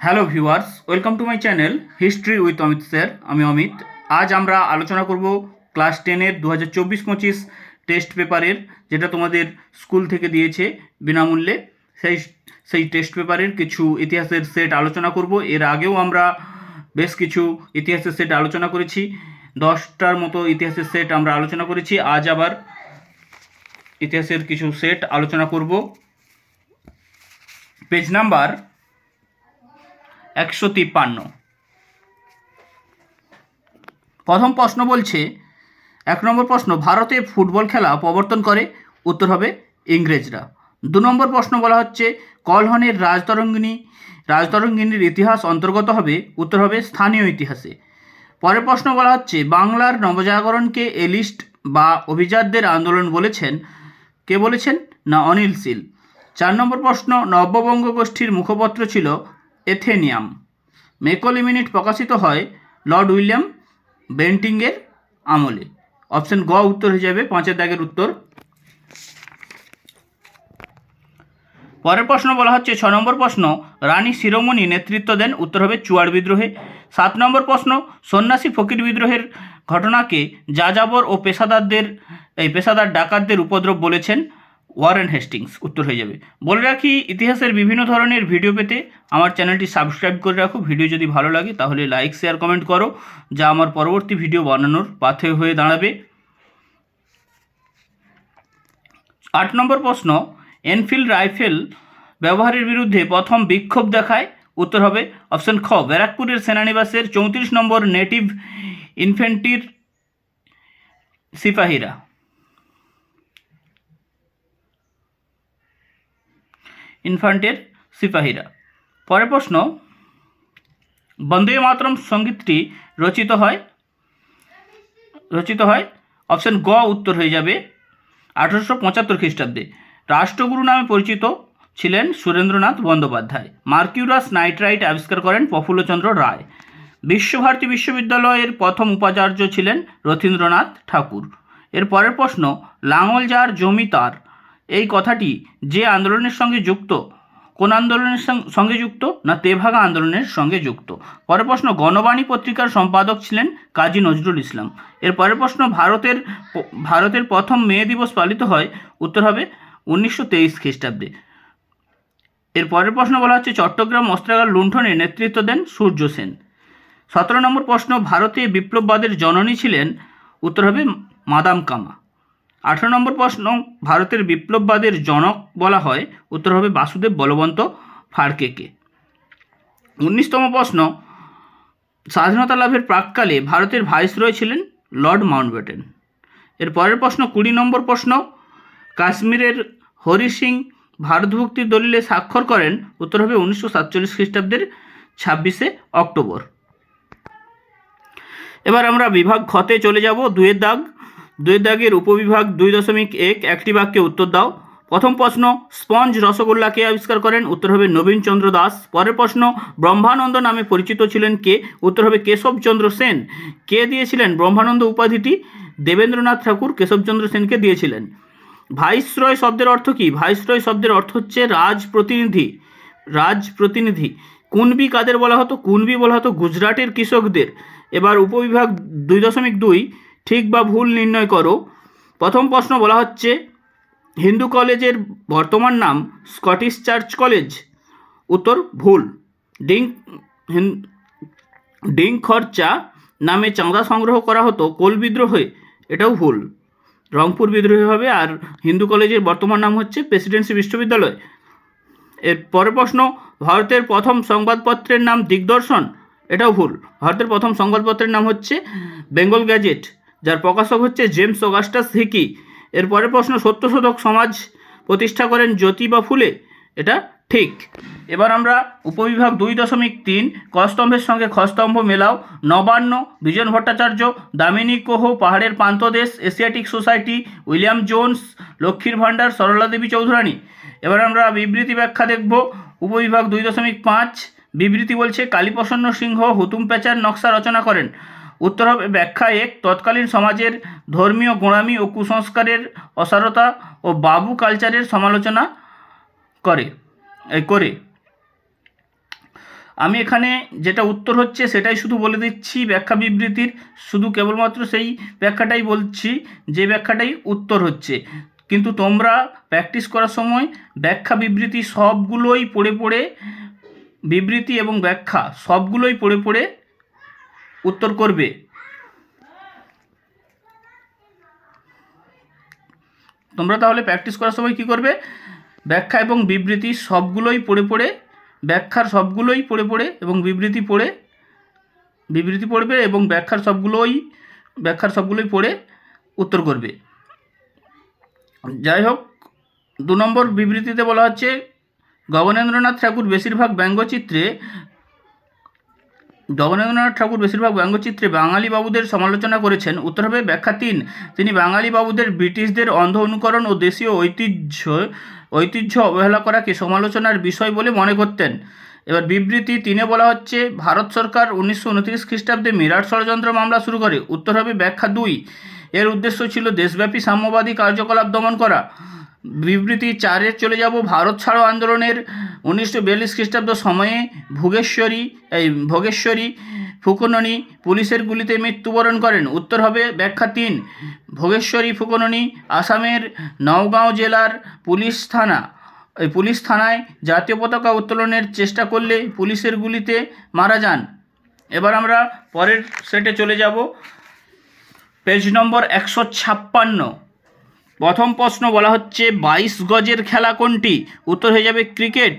Hello viewers, welcome to my channel history with Amit sir, আমি অমিত। আজ আমরা আলোচনা করব ক্লাস টেনের দু হাজার চব্বিশ পঁচিশ টেস্ট পেপারের, যেটা তোমাদের স্কুল থেকে দিয়েছে বিনামূল্যে। সেই সেই টেস্ট পেপারের কিছু ইতিহাসের সেট আলোচনা করব। এর আগেও আমরা বেশ কিছু ইতিহাসের সেট আলোচনা করেছি। দশটার মতো ইতিহাসের সেট আমরা আলোচনা করেছি। আজ আবার ইতিহাসের কিছু সেট আলোচনা করব। পেজ নাম্বার একশো তিপ্পান্ন। প্রথম প্রশ্ন বলছে, এক নম্বর প্রশ্ন, ভারতে ফুটবল খেলা প্রবর্তন করে? উত্তর হবে ইংরেজরা। দু নম্বর প্রশ্ন বলা হচ্ছে, কলহনের রাজতরঙ্গিনী, রাজতরঙ্গিনীর ইতিহাস অন্তর্গত হবে? উত্তর হবে স্থানীয় ইতিহাসে। পরের প্রশ্ন বলা হচ্ছে, বাংলার নবজাগরণকে এলিস্ট বা অভিজাতদের আন্দোলন বলেছেন? কে বলেছেন? না, অনিল শীল চার নম্বর প্রশ্ন, নব্যবঙ্গ গোষ্ঠীর মুখপত্র ছিল এথেনিয়াম। মেকলি মিনিট প্রকাশিত হয় লর্ড উইলিয়াম বেন্টিংয়ের আমলে। অপশন গ উত্তর হয়ে যাবে পাঁচের দাগের উত্তর। পরের প্রশ্ন বলা হচ্ছে, ছ নম্বর প্রশ্ন, রানী শিরোমণি নেতৃত্ব দেন উত্তর হবে চুয়ার বিদ্রোহে। সাত নম্বর প্রশ্ন, সন্ন্যাসী ফকির বিদ্রোহের ঘটনাকে যাযাবর ও পেশাদারদের, এই পেশাদার ডাকাতদের উপদ্রব বলেছেন। ওয়ারেন হেস্টিংস উত্তর হয়ে যাবে। বলে রাখি, ইতিহাসের বিভিন্ন ধরনের ভিডিও পেতে আমার চ্যানেলটি সাবস্ক্রাইব করে রাখো। ভিডিও যদি ভালো লাগে, তাহলে লাইক শেয়ার কমেন্ট করো, যা আমার পরবর্তী ভিডিও বানানোর পাথে হয়ে দাঁড়াবে। আট নম্বর প্রশ্ন এনফিল্ড রাইফেল ব্যবহারের বিরুদ্ধে প্রথম বিক্ষোভ দেখায়। উত্তর হবে অপশন খ, ব্যারাকপুরের সেনানিবাসের চৌত্রিশ নম্বর নেটিভ ইনফেন্ট্রির সিপাহীরা। ইনফান্টের সিপাহীরা। পরের প্রশ্ন, বন্দে মাতরম সঙ্গীতটি রচিত হয় রচিত হয়, অপশন গ উত্তর হয়ে যাবে আঠারোশো পঁচাত্তর খ্রিস্টাব্দে। রাষ্ট্রগুরু নামে পরিচিত ছিলেন সুরেন্দ্রনাথ বন্দ্যোপাধ্যায়। মার্কিউরাস নাইট্রাইট আবিষ্কার করেন প্রফুল্লচন্দ্র রায়। বিশ্বভারতী বিশ্ববিদ্যালয়ের প্রথম উপাচার্য ছিলেন রথীন্দ্রনাথ ঠাকুর। এর পরের প্রশ্ন লাঙল যার জমি তার এই কথাটি যে আন্দোলনের সঙ্গে যুক্ত, কোন আন্দোলনের সঙ্গে যুক্ত না তেভাগা আন্দোলনের সঙ্গে যুক্ত? পরের প্রশ্ন, গণবাণী পত্রিকার সম্পাদক ছিলেন কাজী নজরুল ইসলাম। এর পরের প্রশ্ন, ভারতের ভারতের প্রথম মে দিবস পালিত হয়, উত্তর হবে উনিশশো তেইশ খ্রিস্টাব্দে। এর পরের প্রশ্ন বলা হচ্ছে, চট্টগ্রাম অস্ত্রাগার লুণ্ঠনে নেতৃত্ব দেন সূর্য সেন। সতেরো নম্বর প্রশ্ন, ভারতে বিপ্লববাদের জননী ছিলেন, উত্তর হবে মাদাম কামা। আঠারো নম্বর প্রশ্ন, ভারতের বিপ্লববাদের জনক বলা হয়, উত্তর হবে বাসুদেব বলবন্ত ফাড়কেকে উনিশতম প্রশ্ন, স্বাধীনতা লাভের প্রাককালে ভারতের ভাইসরয় ছিলেন লর্ড মাউন্টব্যাটেন। এর পরের প্রশ্ন, কুড়ি নম্বর প্রশ্ন, কাশ্মীরের হরি সিং ভারতভুক্তির দলিলে স্বাক্ষর করেন, উত্তর হবে উনিশশো সাতচল্লিশ খ্রিস্টাব্দের ছাব্বিশে অক্টোবর। এবার আমরা বিভাগ খতে চলে যাব, দুয়ের দাগ। দুয়ের দাগের উপবিভাগ দুই দশমিক এক একটি বাক্যে উত্তর দাও। প্রথম প্রশ্ন, স্পঞ্জ রসগোল্লা কে আবিষ্কার করেন, উত্তর হবে নবীনচন্দ্র দাস। পরের প্রশ্ন, ব্রহ্মানন্দ নামে পরিচিত ছিলেন কে? উত্তর হবে কেশবচন্দ্র সেন। কে দিয়েছিলেন ব্রহ্মানন্দ উপাধিটি? দেবেন্দ্রনাথ ঠাকুর কেশবচন্দ্র সেনকে দিয়েছিলেন। ভাইসরয় শব্দের অর্থ কি? ভাইসরয় শব্দের অর্থ হচ্ছে রাজ প্রতিনিধি রাজ প্রতিনিধি কুনবি কাদের বলা হতো? কুনবি বলা হতো গুজরাটের কৃষকদের। এবার উপবিভাগ দুই দশমিক দুই ঠিক বা ভুল নির্ণয় করো। প্রথম প্রশ্ন বলা হচ্ছে, হিন্দু কলেজের বর্তমান নাম স্কটিশ চার্চ কলেজ। উত্তর, ভুল। ডিং, হিন- ডিং খরচা নামে চাঁদা সংগ্রহ করা হতো কোল বিদ্রোহে, এটাও ভুল। রংপুর বিদ্রোহী হবে আর হিন্দু কলেজের বর্তমান নাম হচ্ছে প্রেসিডেন্সি বিশ্ববিদ্যালয়। এর পরের প্রশ্ন, ভারতের প্রথম সংবাদপত্রের নাম দিগদর্শন, এটাও ভুল। ভারতের প্রথম সংবাদপত্রের নাম হচ্ছে বেঙ্গল গ্যাজেট। যার প্রকাশক হচ্ছে জেমস অগাস্টাস হিকি। এর পরের প্রশ্ন, সত্যশোধক সমাজ প্রতিষ্ঠা করেন জ্যোতি বা ফুলে? এটা ঠিক। এবার আমরা উপবিভাগ দুই দশমিক তিন কস্তম্ভের সঙ্গে খস্তম্ভ মেলাও। নবান্ন, বিজন ভট্টাচার্য, দামিনী কোহ, পাহাড়ের প্রান্তদেশ এশিয়াটিক সোসাইটি, উইলিয়াম জোন্স, লক্ষ্মীর ভাণ্ডার, সরলা দেবী চৌধুরানী। এবার আমরা বিবৃতি ব্যাখ্যা দেখব। উপবিভাগ দুই দশমিক পাঁচ, বিবৃতি বলছে, কালীপ্রসন্ন সিংহ, হুতুম পেচার নকশা রচনা করেন। উত্তর হবে ব্যাখ্যা এক তৎকালীন সমাজের ধর্মীয় গোঁড়ামি ও কুসংস্কারের অসারতা ও বাবু কালচারের সমালোচনা করে করে। আমি এখানে যেটা উত্তর হচ্ছে সেটাই শুধু বলে দিচ্ছি ব্যাখ্যা বিবৃতির শুধু কেবলমাত্র সেই ব্যাখ্যাটাই বলছি, যে ব্যাখ্যাটাই উত্তর হচ্ছে। কিন্তু তোমরা প্র্যাকটিস করার সময় ব্যাখ্যা বিবৃতি সবগুলোই পড়ে পড়ে বিবৃতি এবং ব্যাখ্যা সবগুলোই পড়ে পড়ে উত্তর করবে। তোমরা তাহলে প্র্যাকটিস করার সময় কি করবে? ব্যাখ্যা এবং বিবৃতি সবগুলোই পড়ে পড়ে, ব্যাখ্যার সবগুলোই পড়ে পড়ে এবং বিবৃতি পড়ে, বিবৃতি পড়বে এবং ব্যাখ্যার সবগুলোই ব্যাখ্যার সবগুলোই পড়ে উত্তর করবে। যাই হোক, দু নম্বর বিবৃতিতে বলা হচ্ছে, গগনেন্দ্রনাথ ঠাকুর বেশিরভাগ ব্যঙ্গচিত্রে জগনেন্দ্রনাথ ঠাকুর বেশিরভাগ ব্যঙ্গচিত্রে বাঙালি বাবুদের সমালোচনা করেছেন। উত্তরভাবে ব্যাখ্যা তিন। তিনি বাঙালি বাবুদের ব্রিটিশদের অন্ধ অনুকরণ ও দেশীয় ঐতিহ্য ঐতিহ্য অবহেলা করাকে সমালোচনার বিষয় বলে মনে করতেন। এবার বিবৃতি তিনে বলা হচ্ছে, ভারত সরকার উনিশশো উনত্রিশ খ্রিস্টাব্দে মিরাট ষড়যন্ত্র মামলা শুরু করে। উত্তর হবে ব্যাখ্যা দুই। এর উদ্দেশ্য ছিল দেশব্যাপী সাম্যবাদী কার্যকলাপ দমন করা। বিবৃতি চারে চলে যাব। ভারত ছাড়ো আন্দোলনের উনিশশো বিয়াল্লিশ খ্রিস্টাব্দ সময়ে ভোগেশ্বরী, এই ভোগেশ্বরী ফুকননি পুলিশের গুলিতে মৃত্যুবরণ করেন। উত্তর হবে ব্যাখ্যা তিন। ভোগেশ্বরী ফুকননি আসামের নওগাঁও জেলার পুলিশ থানা। এই পুলিশ থানায় জাতীয় পতাকা উত্তোলনের চেষ্টা করলে পুলিশের গুলিতে মারা যান। এবার আমরা পরের সেটে চলে যাব। পেজ নম্বর একশো ছাপ্পান্ন। প্রথম প্রশ্ন বলা হচ্ছে, বাইশ গজের খেলা কোনটি? উত্তর হয়ে যাবে ক্রিকেট।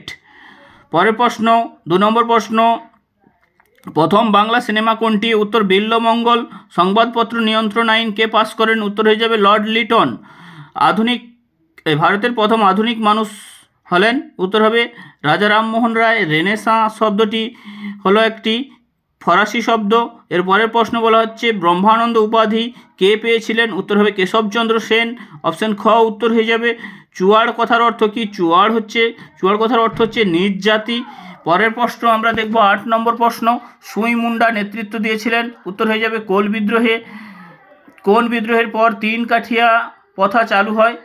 পরের প্রশ্ন, দু নম্বর প্রশ্ন, প্রথম বাংলা সিনেমা কোনটি? উত্তর বিল্লমঙ্গল সংবাদপত্র নিয়ন্ত্রণ আইন কে পাস করেন? উত্তর হয়ে যাবে লর্ড লিটন। আধুনিক ভারতের প্রথম আধুনিক মানুষ হলেন। উত্তর হবে রাজা রামমোহন রায়। রেনেসাঁ শব্দটি হলো একটি ফরাসি শব্দ। এর পরের প্রশ্ন বলা হচ্ছে, ব্রহ্মানন্দ উপাধি কে পেয়েছিলেন? উত্তর হবে কেশবচন্দ্র সেন। অপশন খ উত্তর হয়ে যাবে। চুয়াড় কথার অর্থ কি? চুয়াড় হচ্ছে চুয়াড় কথার অর্থ হচ্ছে নিজ জাতি। পরের প্রশ্ন আমরা দেখব আট নম্বর প্রশ্ন। সুই মুন্ডা নেতৃত্ব দিয়েছিলেন। উত্তর হয়ে যাবে কোল বিদ্রোহে। কোন বিদ্রোহের পর তিন কাঠিয়া প্রথা চালু হয়?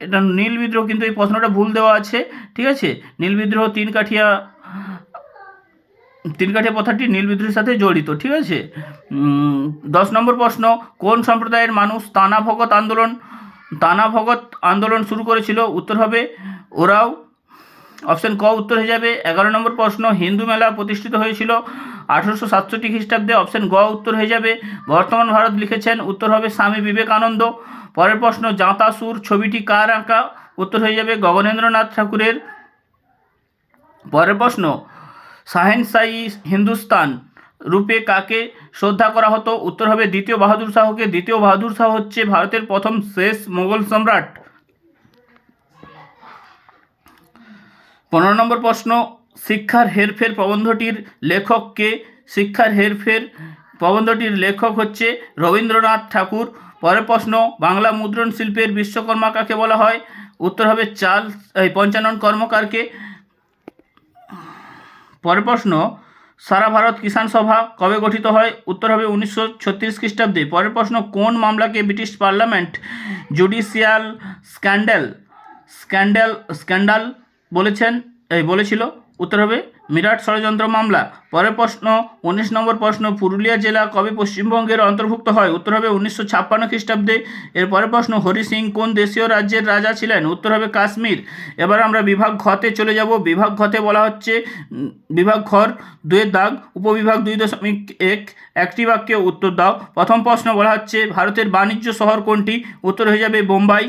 এটা নীল বিদ্রোহ, কিন্তু এই প্রশ্নটা ভুল দেওয়া আছে। ঠিক আছে? নীল বিদ্রোহ, তিন কাঠিয়া তিন কাঠিয়া প্রথাটি নীল বিদ্রোহের সাথে জড়িত, ঠিক আছে? দশ নম্বর প্রশ্ন, কোন সম্প্রদায়ের মানুষ তানা ভগত আন্দোলন, তানা ভগত আন্দোলন শুরু করেছিল? উত্তর হবে ওরাও। অপশন ক উত্তর হয়ে যাবে। এগারো নম্বর প্রশ্ন, হিন্দু মেলা প্রতিষ্ঠিত হয়েছিল আঠারোশো সাতষট্টি খ্রিস্টাব্দে? অপশন গ উত্তর হয়ে যাবে। বর্তমান ভারত লিখেছেন, উত্তর হবে স্বামী বিবেকানন্দ। পরের প্রশ্ন, জাঁতা সুর ছবিটি কার আঁকা? উত্তর হয়ে যাবে গগনেন্দ্রনাথ ঠাকুরের। পরের প্রশ্ন শাহেনশাহী হিন্দুস্তান রূপে কাকে শ্রদ্ধা করা হতো? উত্তর হবে দ্বিতীয় বাহাদুর শাহকে। দ্বিতীয় বাহাদুর শাহ হচ্ছে ভারতের প্রথম শেষ মোগল সম্রাট। পনেরো নম্বর প্রশ্ন, শিক্ষার হেরফের প্রবন্ধটির লেখককে শিক্ষার হেরফের প্রবন্ধটির লেখক হচ্ছে রবীন্দ্রনাথ ঠাকুর। পরের প্রশ্ন, বাংলা মুদ্রণ শিল্পের বিশ্বকর্মা কাকে বলা হয়? উত্তর হবে এই পঞ্চানন কর্মকারকে। পরের প্রশ্ন, সারা ভারত কিষাণ সভা কবে গঠিত হয়? উত্তর হবে উনিশশো ছত্রিশ খ্রিস্টাব্দে। পরের প্রশ্ন, কোন মামলাকে British parliament judicial scandal scandal, scandal বলেছেন, এই বলেছিল? উত্তর হবে মিরাট ষড়যন্ত্র মামলা। পরের প্রশ্ন, উনিশ নম্বর প্রশ্ন, পুরুলিয়া জেলা কবে পশ্চিমবঙ্গের অন্তর্ভুক্ত হয়? উত্তর হবে উনিশশো ছাপ্পান্ন খ্রিস্টাব্দে। এর পরের প্রশ্ন, হরি সিং কোন দেশীয় রাজ্যের রাজা ছিলেন? উত্তর হবে কাশ্মীর। এবার আমরা বিভাগ ঘতে চলে যাব। বিভাগ ঘতে বলা হচ্ছে বিভাগ ঘর দুয়ের দাগ, উপবিভাগ দুই দশমিক এক। একটি বাক্যে উত্তর দাও। প্রথম প্রশ্ন বলা হচ্ছে, ভারতের বাণিজ্য শহর কোনটি? উত্তর হয়ে যাবে বোম্বাই।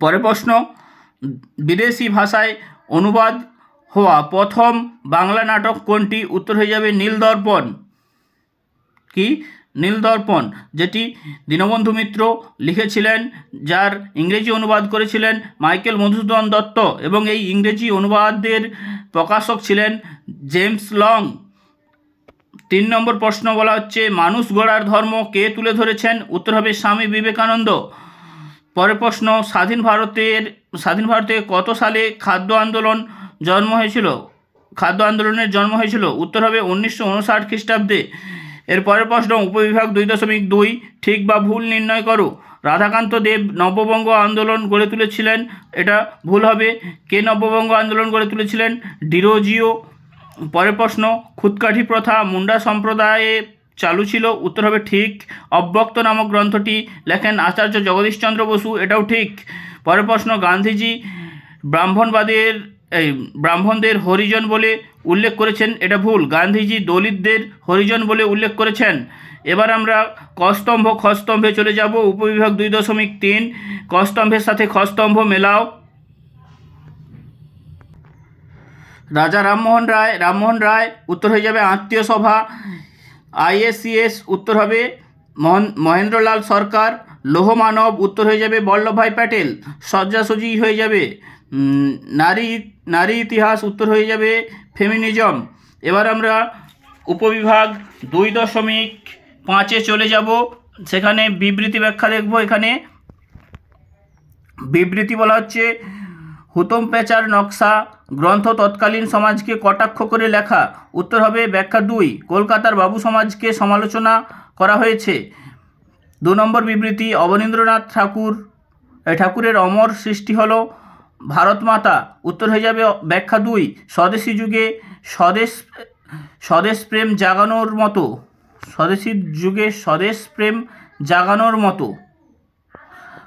পরের প্রশ্ন, বিদেশি ভাষায় অনুবাদ হওয়া প্রথম বাংলা নাটক কোনটি? উত্তর হয়ে যাবে নীলদর্পণ। কি? নীলদর্পণ, যেটি দীনবন্ধু মিত্র লিখেছিলেন, যার ইংরেজি অনুবাদ করেছিলেন মাইকেল মধুসূদন দত্ত এবং এই ইংরেজি অনুবাদের প্রকাশক ছিলেন জেমস লং। তিন নম্বর প্রশ্ন বলা হচ্ছে, মানুষ গড়ার ধর্ম কে তুলে ধরেছেন? উত্তর হবে স্বামী বিবেকানন্দ। পরের প্রশ্ন, স্বাধীন ভারতের, স্বাধীন ভারতে কত সালে খাদ্য আন্দোলন জন্ম হয়েছিল, খাদ্য আন্দোলনের জন্ম হয়েছিল, উত্তর হবে উনিশশো উনষাট খ্রিস্টাব্দে। এর পরের প্রশ্ন, উপবিভাগ দুই দশমিক দুই, ঠিক বা ভুল নির্ণয় করো। রাধাকান্ত দেব নববঙ্গ আন্দোলন গড়ে তুলেছিলেন, এটা ভুল হবে। কে নববঙ্গ আন্দোলন গড়ে তুলেছিলেন? ডিরোজিও। পরের প্রশ্ন খুদকাঠি প্রথা মুন্ডা সম্প্রদায়ে চালু ছিল, উত্তর হবে ঠিক। অব্যক্ত নামক গ্রন্থটি লেখেন আচার্য জগদীশচন্দ্র বসু, এটাও ঠিক। পরের প্রশ্ন, গান্ধীজি ব্রাহ্মণবাদের এই ব্রাহ্মণদের হরিজন বলে উল্লেখ করেছেন, এটা ভুল। গান্ধীজি দলিতদের হরিজন বলে উল্লেখ করেছেন। এবার আমরা কস্তম্ভ, খস্তম্ভে চলে যাব। উপবিভাগ দুই দশমিক তিন। কস্তম্ভের সাথে খস্তম্ভ মেলাও। রাজা রামমোহন রায় রামমোহন রায় উত্তর হয়ে যাবে আত্মীয় সভা। আইএসসিএস উত্তর হবে মোহন মহেন্দ্রলাল সরকার। লৌহমানব উত্তর হয়ে যাবে বল্লভভাই প্যাটেল। শয্যাসজি হয়ে যাবে নারী নারী ইতিহাস উত্তর হয়ে যাবে ফেমিনিজম এবার আমরা উপবিভাগ দুই দশমিক পাঁচে চলে যাব। সেখানে বিবৃতি ব্যাখ্যা দেখব। এখানে বিবৃতি বলা হচ্ছে, হুতম পেঁচার নকশা গ্রন্থ তৎকালীন সমাজকে কটাক্ষ করে লেখা। উত্তর হবে ব্যাখ্যা দুই, কলকাতার বাবু সমাজকে সমালোচনা করা হয়েছে। দু নম্বর বিবৃতি, অবনীন্দ্রনাথ ঠাকুর ঠাকুরের অমর সৃষ্টি হলো। ভারত মাতা উত্তর হয়ে যাবে ব্যাখ্যা দুই, স্বদেশী যুগে স্বদেশ স্বদেশ প্রেম জাগানোর মতো। স্বদেশী যুগে স্বদেশ প্রেম জাগানোর মতো।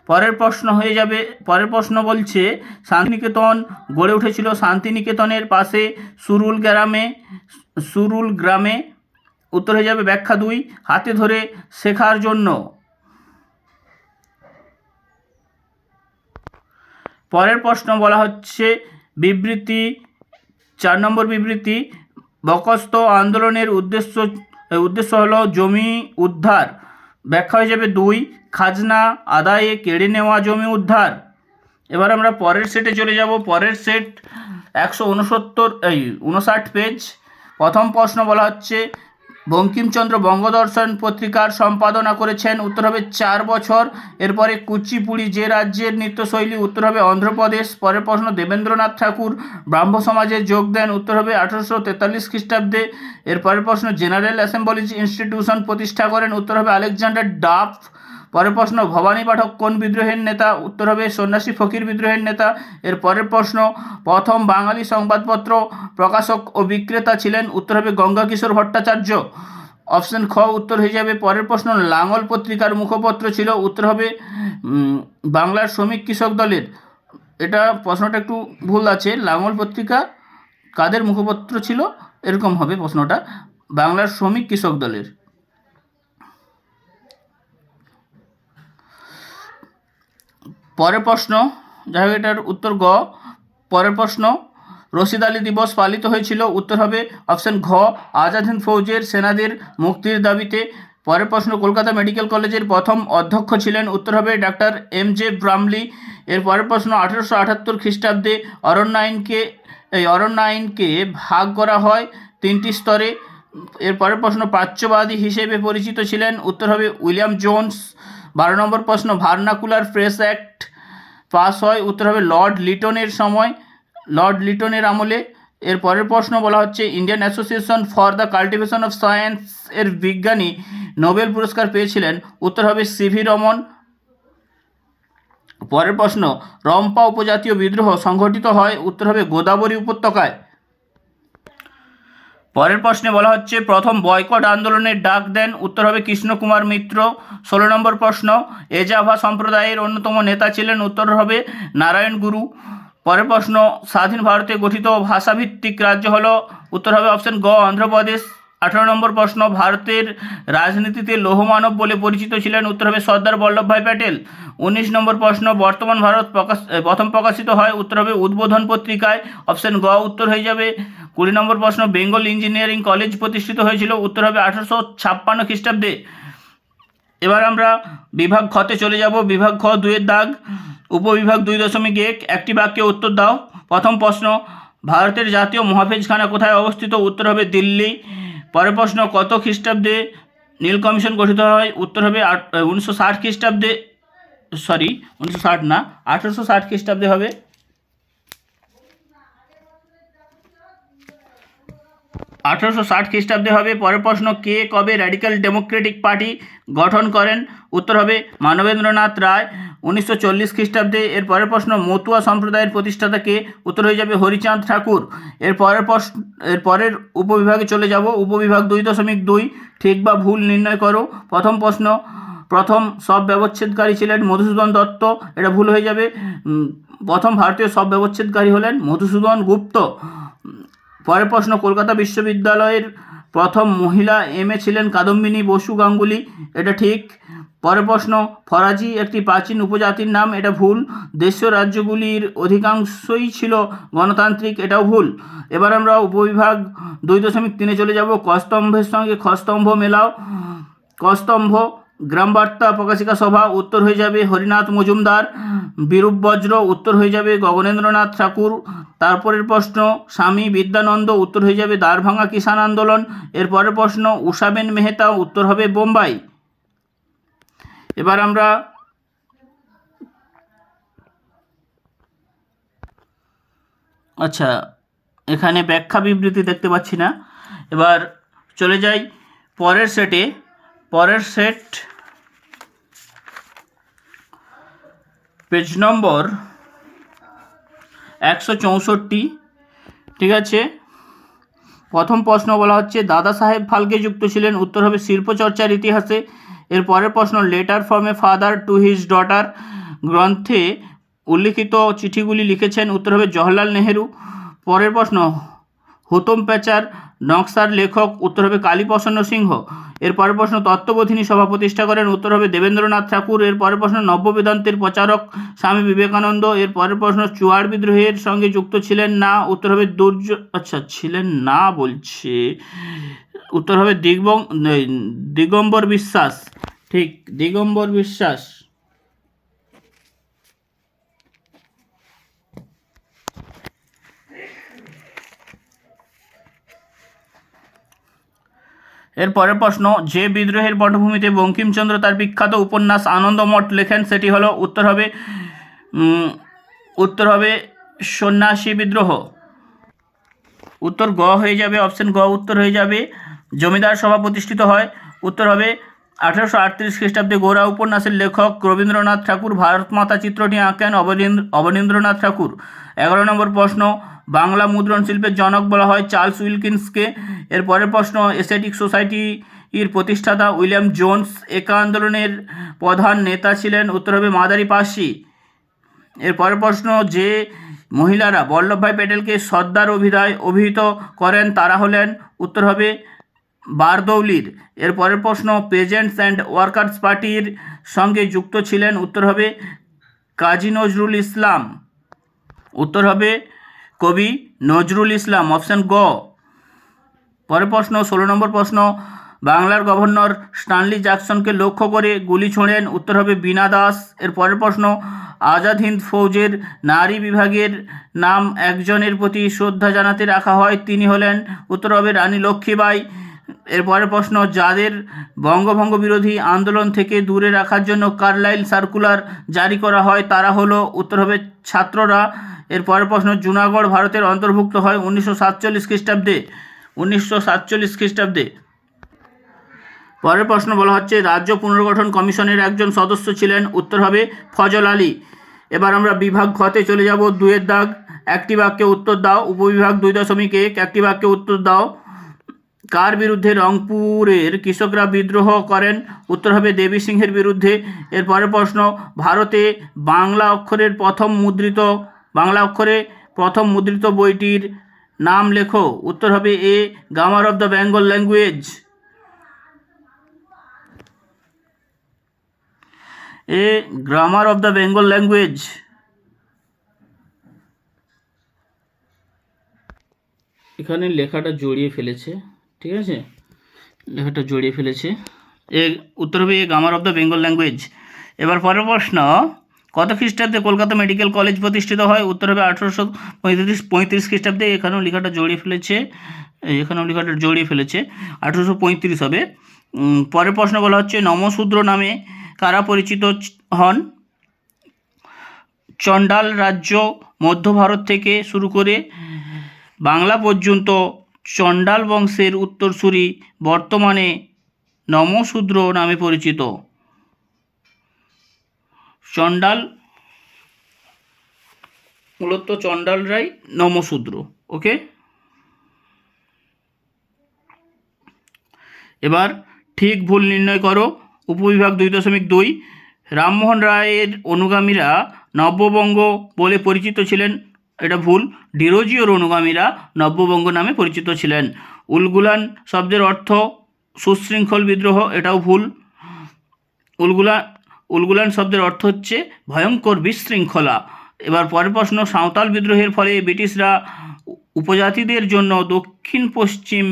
পরের প্রশ্ন হয়ে যাবে, পরের প্রশ্ন বলছে, শান্তিনিকেতন, গড়ে উঠেছিল শান্তিনিকেতনের পাশে সুরুল গ্রামে সুরুল গ্রামে। উত্তর হয়ে যাবে ব্যাখ্যা দুই, হাতে ধরে শেখার জন্য। পরের প্রশ্ন বলা হচ্ছে, বিবৃতি, চার নম্বর বিবৃতি, বকস্ত আন্দোলনের উদ্দেশ্য উদ্দেশ্য হলো জমি উদ্ধার। ব্যাখ্যা যাবে দুই, খাজনা আদায়ে কেড়ে নেওয়া জমি উদ্ধার। এবার আমরা পরের সেটে চলে যাব। পরের সেট একশো উনসত্তর, এই উনষাট পেজ প্রথম প্রশ্ন বলা হচ্ছে বঙ্কিমচন্দ্র বঙ্গদর্শন পত্রিকার সম্পাদনা করেছেন উত্তর হবে চার বছর। এরপরে কুচিপুড়ি যে রাজ্যের নৃত্যশৈলী, উত্তর হবে অন্ধ্রপ্রদেশ। পরের প্রশ্ন, দেবেন্দ্রনাথ ঠাকুর ব্রাহ্ম সমাজে যোগ দেন, উত্তর হবে আঠারোশো তেতাল্লিশ খ্রিস্টাব্দে। এরপরের প্রশ্ন, জেনারেল অ্যাসেম্বলিজ ইনস্টিটিউশন প্রতিষ্ঠা করেন, উত্তর হবে আলেকজান্ডার ডাফ। পরের প্রশ্ন, ভবানী পাঠক কোন বিদ্রোহের নেতা? উত্তর হবে সন্ন্যাসী ফকির বিদ্রোহের নেতা। এর পরের প্রশ্ন, প্রথম বাঙালি সংবাদপত্র প্রকাশক ও বিক্রেতা ছিলেন? উত্তর হবে গঙ্গা কিশোর ভট্টাচার্য। অপশন খ, উত্তর হয়ে যাবে পরের প্রশ্ন, লাঙল পত্রিকার মুখপত্র ছিল। উত্তর হবে বাংলার শ্রমিক কৃষক দলের। এটা প্রশ্নটা একটু ভুল আছে। লাঙল পত্রিকা কাদের মুখপত্র ছিল? এরকম হবে প্রশ্নটা। বাংলার শ্রমিক কৃষক দলের। পরের প্রশ্ন, যাই হোক এটার উত্তর গ। পরের প্রশ্ন, রশিদ আলী দিবস পালিত হয়েছিল, উত্তর হবে অপশন ঘ, আজাদ হিন্দ ফৌজের সেনাদের মুক্তির দাবিতে। পরের প্রশ্ন, কলকাতা মেডিকেল কলেজের প্রথম অধ্যক্ষ ছিলেন, উত্তর হবে ডাক্তার এম জে ব্রামলি এর পরের প্রশ্ন, আঠেরোশো আটাত্তর খ্রিস্টাব্দে অরণ্য আইনকে এই অরণ্য আইনকে ভাগ করা হয় তিনটি স্তরে। এর পরের প্রশ্ন প্রাচ্যবাদী হিসেবে পরিচিত ছিলেন, উত্তর হবে উইলিয়াম জোন্স। বারো নম্বর প্রশ্ন, ভার্নাকুলার প্রেস অ্যাক্ট পাস হয়, উত্তর হবে লর্ড লিটনের সময়। লর্ড লিটনের আমলে এর পরের প্রশ্ন বলা হচ্ছে, Indian association for the cultivation of science এর বিজ্ঞানী নোবেল পুরস্কার পেয়েছিলেন। উত্তর হবে সিভি রমন। পরের প্রশ্ন, রম্পা উপজাতীয় বিদ্রোহ সংঘটিত হয়। উত্তর হবে গোদাবরী উপত্যকায়। পরের প্রশ্নে বলা হচ্ছে, প্রথম বয়কট আন্দোলনের ডাক দেন উত্তর হবে কৃষ্ণকুমার মিত্র। ষোলো নম্বর প্রশ্ন, এজাভা সম্প্রদায়ের অন্যতম নেতা ছিলেন, উত্তর হবে নারায়ণ গুরু। পরের প্রশ্ন, স্বাধীন ভারতে গঠিত ভাষাভিত্তিক রাজ্য হল, উত্তর হবে অপশন গ, অন্ধ্রপ্রদেশ। আঠারো নম্বর প্রশ্ন, ভারতের রাজনীতিতে লৌহমানব বলে পরিচিত ছিলেন উত্তর হবে সর্দার বল্লভভাই প্যাটেল। উনিশ নম্বর প্রশ্ন, বর্তমান ভারত প্রকাশ প্রথম প্রকাশিত হয় উত্তর হবে উদ্বোধন পত্রিকায়, অপশন গ উত্তর হয়ে যাবে। কুড়ি নম্বর প্রশ্ন, বেঙ্গল ইঞ্জিনিয়ারিং কলেজ প্রতিষ্ঠিত হয়েছিল উত্তর হবে আঠারোশো ছাপ্পান্ন খ্রিস্টাব্দে। এবার আমরা বিভাগ খতে চলে যাব, বিভাগ খ দুয়ের দাগ, উপবিভাগ দুই দশমিক এক, একটি বাক্যে উত্তর দাও। প্রথম প্রশ্ন, ভারতের জাতীয় মহাফেজখানা কোথায় অবস্থিত? উত্তর হবে দিল্লি। পরের প্রশ্ন, কত খ্রিস্টাব্দে নীল কমিশন গঠিত হয়? উত্তর হবে আট উনিশশো ষাট খ্রিস্টাব্দে, সরি, উনিশশো ষাট না, আঠেরোশো ষাট খ্রিস্টাব্দে হবে। আঠেরোশো ষাট খ্রিস্টাব্দে হবে। পরের প্রশ্ন, কে কবে র্যাডিক্যাল ডেমোক্রেটিক পার্টি গঠন করেন? উত্তর হবে মানবেন্দ্রনাথ রায়। উনিশশো চল্লিশ খ্রিস্টাব্দে এর পরের প্রশ্ন, মতুয়া সম্প্রদায়ের প্রতিষ্ঠাতাকে উত্তর হয়ে যাবে হরিচাঁদ ঠাকুর। এর পরের প্রশ্ন, এর পরের উপবিভাগে চলে যাব, উপবিভাগ দুই দশমিক দুই, ঠিক বা ভুল নির্ণয় করো। প্রথম প্রশ্ন, প্রথম সব ব্যবচ্ছেদকারী ছিলেন মধুসূদন দত্ত, এটা ভুল হয়ে যাবে। প্রথম ভারতীয় সব ব্যবচ্ছেদকারী হলেন মধুসূদন গুপ্ত। পরের প্রশ্ন, কলকাতা বিশ্ববিদ্যালয়ের প্রথম মহিলা এম এ ছিলেন কাদম্বিনী বসু গাঙ্গুলি, এটা ঠিক। পরের প্রশ্ন, ফরাজি একটি প্রাচীন উপজাতির নাম, এটা ভুল। দেশীয় রাজ্যগুলির অধিকাংশই ছিল গণতান্ত্রিক, এটাও ভুল। এবার আমরা উপবিভাগ দুই দশমিক তিনে চলে যাব। কস্তম্ভের সঙ্গে খস্তম্ভ মেলাও। কস্তম্ভ, গ্রামবার্তা, প্রকাশিকা সভা, উত্তর হয়ে যাবে হরিনাথ মজুমদার। বিরূপ বজ্র, উত্তর হয়ে যাবে গগনেন্দ্রনাথ ঠাকুর। তারপরের প্রশ্ন, স্বামী বিদ্যানন্দ, উত্তর হয়ে যাবে দ্বারভাঙা কিষাণ আন্দোলন। এরপরের প্রশ্ন উষাবেন মেহতা, উত্তর হবে বোম্বাই। এবার আমরা আচ্ছা এখানে ব্যাখ্যা বিবৃতি দেখতে পাচ্ছি না। এবার চলে যাই পরের সেটে পরের সেট পেজ নম্বর একশো চৌষট্টি, ঠিক আছে? প্রথম প্রশ্ন বলা হচ্ছে, দাদা সাহেব ফালকে যুক্ত ছিলেন, উত্তর হবে শিল্পচর্চার ইতিহাসে। এর পরের প্রশ্ন letter from a father to his daughter গ্রন্থে উল্লিখিত চিঠিগুলি লিখেছেন উত্তর হবে জওহরলাল নেহেরু। পরের প্রশ্ন, হুতম প্যাচার নকশার লেখক, উত্তর হবে কালীপ্রসন্ন সিংহ। এর পরের প্রশ্ন, তত্ত্ববোধিনী সভা প্রতিষ্ঠা করেন, উত্তর হবে দেবেন্দ্রনাথ ঠাকুর। এর পরের প্রশ্ন, নব্যবেদান্তের প্রচারক স্বামী বিবেকানন্দ। এর পরের প্রশ্ন চুয়াড় বিদ্রোহের সঙ্গে যুক্ত ছিলেন না, উত্তর হবে দুর্য আচ্ছা ছিলেন না বলছে। উত্তর হবে দিগবং দিগম্বর বিশ্বাস। ঠিক, দিগম্বর বিশ্বাস। এর পরের প্রশ্ন, যে বিদ্রোহের পটভূমিতে বঙ্কিমচন্দ্র তার বিখ্যাত উপন্যাস আনন্দমঠ লেখেন, সেটি হলো উত্তর হবে উত্তর হবে সন্ন্যাসী বিদ্রোহ। উত্তর গ হয়ে যাবে অপশন গ উত্তর হয়ে যাবে। জমিদার সভা প্রতিষ্ঠিত হয়। উত্তর হবে, আঠেরোশো আটত্রিশ খ্রিস্টাব্দে গোরা উপন্যাসের লেখক রবীন্দ্রনাথ ঠাকুর ভারত মাতা চিত্রটি আঁকেন অবনীন্দ্র অবনীন্দ্রনাথ ঠাকুর। এগারো নম্বর প্রশ্ন, বাংলা মুদ্রণ শিল্পের জনক বলা হয় চার্লস উইলকিন্সকে। এর পরের প্রশ্ন, এসেটিক সোসাইটি এর প্রতিষ্ঠাতা উইলিয়াম জোনস একা আন্দোলনের প্রধান নেতা ছিলেন? উত্তর হবে, মাদারি পার্সি। এর পরের প্রশ্ন, যে মহিলারা বল্লভভাই প্যাটেলকে সর্দার অভিধায় অভিহিত করেন, তারা হলেন? উত্তর হবে বারদৌলির। এর পরের প্রশ্ন, পেজেন্টস অ্যান্ড ওয়ার্কার্স পার্টির সঙ্গে যুক্ত ছিলেন। উত্তর হবে কাজী নজরুল ইসলাম। উত্তর হবে কবি নজরুল ইসলাম, অপশান গ। পরের প্রশ্ন, ষোলো নম্বর প্রশ্ন, বাংলার গভর্নর স্টানলি জ্যাকসনকে লক্ষ্য করে গুলি ছোঁড়েন। উত্তর হবে বীণা দাস। এর পরের প্রশ্ন, আজাদ হিন্দ ফৌজের নারী বিভাগের নাম একজনের প্রতি শ্রদ্ধা জানাতে রাখা হয়, তিনি হলেন। উত্তর হবে রানী লক্ষ্মীবাই এর পরের প্রশ্ন, যাদের বঙ্গভঙ্গ বিরোধী আন্দোলন থেকে দূরে রাখার জন্য কার্লাইল সার্কুলার জারি করা হয়, তারা হলো, উত্তর হবে, ছাত্ররা। এর পরের প্রশ্ন, জুনাগড় ভারতের অন্তর্ভুক্ত হয় উনিশশো সাতচল্লিশ খ্রিস্টাব্দে। উনিশশো সাতচল্লিশ খ্রিস্টাব্দে। পরের প্রশ্ন বলা হচ্ছে, রাজ্য পুনর্গঠন কমিশনের একজন সদস্য ছিলেন, উত্তর হবে, ফজল আলী। এবার আমরা বিভাগ খতে চলে যাব, দুয়ের দাগ, একটি বাক্যে উত্তর দাও, উপবিভাগ দুই দশমিক এক, একটি বাক্যে উত্তর দাও। কার বিরুদ্ধে রংপুরের কৃষকরা বিদ্রোহ করেন? উত্তর হবে দেবী সিংহের বিরুদ্ধে। এর পরের প্রশ্ন, ভারতে বাংলা অক্ষরের প্রথম মুদ্রিত, বাংলা অক্ষরে প্রথম মুদ্রিত বইটির নাম লেখো। উত্তর হবে a grammar of the Bengal language a grammar of the Bengal language এখানে লেখাটা জড়িয়ে ফেলেছে। ঠিক আছে? লেখাটা জড়িয়ে ফেলেছে। এ, উত্তর হবে a grammar of the Bengal language এবার পরের প্রশ্ন, কত খ্রিস্টাব্দে কলকাতা মেডিকেল কলেজ প্রতিষ্ঠিত হয়? উত্তর হবে আঠেরোশো পঁয়ত্রিশ পঁয়ত্রিশ খ্রিস্টাব্দে। এখানেও লেখাটা জড়িয়ে ফেলেছে। এখানেও লেখাটা জড়িয়ে ফেলেছে। আঠেরোশো পঁয়ত্রিশ হবে। পরের প্রশ্ন বলা হচ্ছে নমশূদ্র নামে কারা পরিচিত হন? চণ্ডাল রাজ্য মধ্য ভারত থেকে শুরু করে বাংলা পর্যন্ত চণ্ডাল বংশের উত্তরসূরি বর্তমানে নমশূদ্র নামে পরিচিত। চণ্ডাল, মূলত চণ্ডালরাই নমশূদ্র ওকে? এবার ঠিক ভুল নির্ণয় করো। উপবিভাগ দুই দশমিক দুই। রামমোহন রায়ের অনুগামীরা নব্যবঙ্গ বলে পরিচিত ছিলেন। এটা ভুল। ডিরোজিওর অনুগামীরা নব্যবঙ্গ নামে পরিচিত ছিলেন। উলগুলান শব্দের অর্থ সুশৃঙ্খল বিদ্রোহ, এটাও ভুল। উলগুলা উলগুলান শব্দের অর্থ হচ্ছে ভয়ঙ্কর বিশৃঙ্খলা। এবার পরের প্রশ্ন, সাঁওতাল বিদ্রোহের ফলে ব্রিটিশরা উপজাতিদের জন্য দক্ষিণ পশ্চিম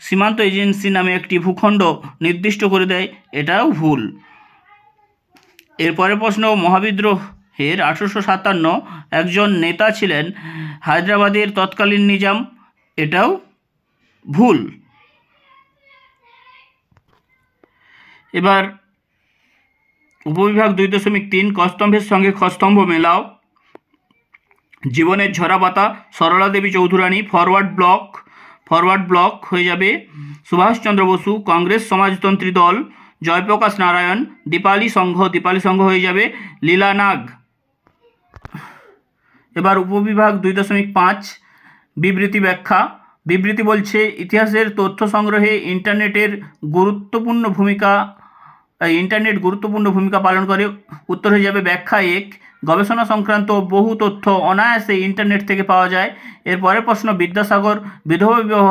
সীমান্ত এজেন্সি নামে একটি ভূখণ্ড নির্দিষ্ট করে দেয়, এটাও ভুল। এরপরের প্রশ্ন মহাবিদ্রোহের আঠেরোশো সাতান্ন একজন নেতা ছিলেন হায়দ্রাবাদের তৎকালীন নিজাম। এটাও ভুল। এবার উপবিভাগ দুই দশমিক তিন কস্তম্ভের সঙ্গে খস্তম্ভ মেলাও। জীবনের ঝরাপাতা, Sarala Devi Chaudhurani Forward Bloc Forward Bloc হয়ে যাবে সুভাষচন্দ্র বসু, কংগ্রেস সমাজতন্ত্রী দল, জয়প্রকাশ নারায়ণ, দীপালি সংঘ দীপালি সংঘ হয়ে যাবে লীলা নাগ। এবার উপবিভাগ দুই দশমিক পাঁচ, বিবৃতি ব্যাখ্যা। বিবৃতি বলছে, ইতিহাসের তথ্য সংগ্রহে ইন্টারনেটের গুরুত্বপূর্ণ ভূমিকা ইন্টারনেট গুরুত্বপূর্ণ ভূমিকা পালন করে। উত্তর হয়ে যাবে ব্যাখ্যা এক, গবেষণা সংক্রান্ত বহু তথ্য অনায়াসে ইন্টারনেট থেকে পাওয়া যায়। এর পরের প্রশ্ন, বিদ্যাসাগর বিধবা বিবাহ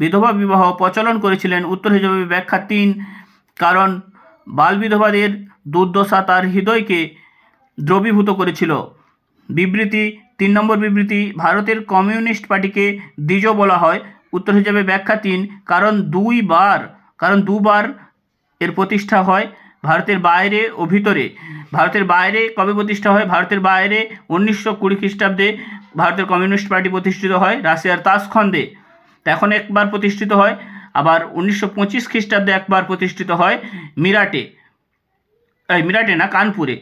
বিধবা বিবাহ প্রচলন করেছিলেন? উত্তর হয়ে যাবে ব্যাখ্যা তিন, কারণ বাল বিধবাদের দুর্দশা তার হৃদয়কে দ্রবীভূত করেছিল। বিবৃতি, তিন নম্বর বিবৃতি, ভারতের কমিউনিস্ট পার্টিকে দ্বিজ বলা হয়। উত্তর যাবে ব্যাখ্যা তিন, কারণ দুইবার কারণ দুবার এর প্রতিষ্ঠা হয় ভারতের বাইরে ও ভিতরে। ভারতের বাইরে কবে প্রতিষ্ঠা হয়? ভারতের বাইরে উনিশশো কুড়ি খ্রিস্টাব্দে ভারতের কমিউনিস্ট পার্টি প্রতিষ্ঠিত হয় রাশিয়ার তাসখন্দে। এখন একবার প্রতিষ্ঠিত হয়, আবার উনিশশো পঁচিশ খ্রিস্টাব্দে একবার প্রতিষ্ঠিত হয় মিরাটে। এই মিরাটে না, কানপুরে।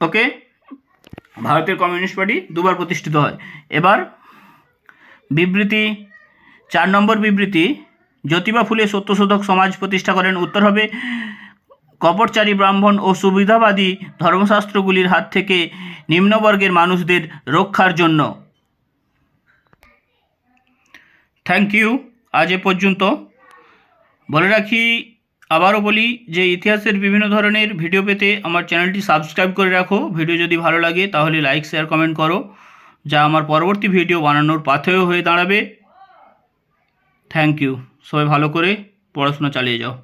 ওকে? ভারতের কমিউনিস্ট পার্টি দুবার প্রতিষ্ঠিত হয়। এবার বিবৃতি, চার নম্বর বিবৃতি, জ্যোতিবা ফুলে সত্যশোধক সমাজ প্রতিষ্ঠা করেন, উত্তর হবে, কপটচারী ব্রাহ্মণ ও সুবিধাবাদী ধর্মশাস্ত্রগুলির হাত থেকে নিম্নবর্গের মানুষদের রক্ষার জন্য। থ্যাংক ইউ আজ এ পর্যন্ত। বলে রাখি আবারও বলি যে ইতিহাসের বিভিন্ন ধরনের ভিডিও পেতে আমার চ্যানেলটি সাবস্ক্রাইব করে রাখো। ভিডিও যদি ভালো লাগে তাহলে লাইক, শেয়ার, কমেন্ট করো, যা আমার পরবর্তী ভিডিও বানানোর পাথেয় হয়ে দাঁড়াবে। Thank you. সবাই ভালো করে পড়াশোনা চালিয়ে যাও।